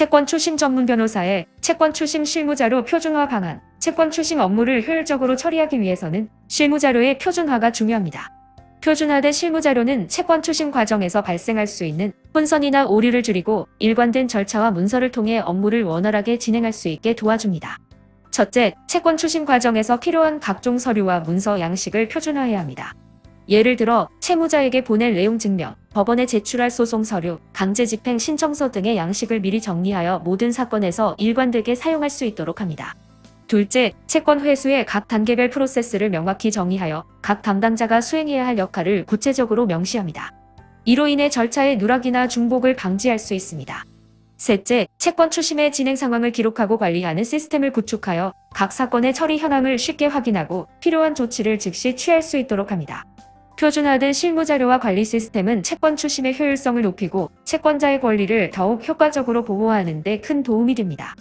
채권 추심 전문 변호사의 채권 추심 실무자료 표준화 방안. 채권 추심 업무를 효율적으로 처리하기 위해서는 실무자료의 표준화가 중요합니다. 표준화된 실무자료는 채권 추심 과정에서 발생할 수 있는 혼선이나 오류를 줄이고 일관된 절차와 문서를 통해 업무를 원활하게 진행할 수 있게 도와줍니다. 첫째, 채권 추심 과정에서 필요한 각종 서류와 문서 양식을 표준화해야 합니다. 예를 들어 채무자에게 보낼 내용 증명, 법원에 제출할 소송 서류, 강제 집행 신청서 등의 양식을 미리 정리하여 모든 사건에서 일관되게 사용할 수 있도록 합니다. 둘째, 채권 회수의 각 단계별 프로세스를 명확히 정의하여 각 담당자가 수행해야 할 역할을 구체적으로 명시합니다. 이로 인해 절차의 누락이나 중복을 방지할 수 있습니다. 셋째, 채권 추심의 진행 상황을 기록하고 관리하는 시스템을 구축하여 각 사건의 처리 현황을 쉽게 확인하고 필요한 조치를 즉시 취할 수 있도록 합니다. 표준화된 실무자료와 관리 시스템은 채권 추심의 효율성을 높이고 채권자의 권리를 더욱 효과적으로 보호하는 데 큰 도움이 됩니다.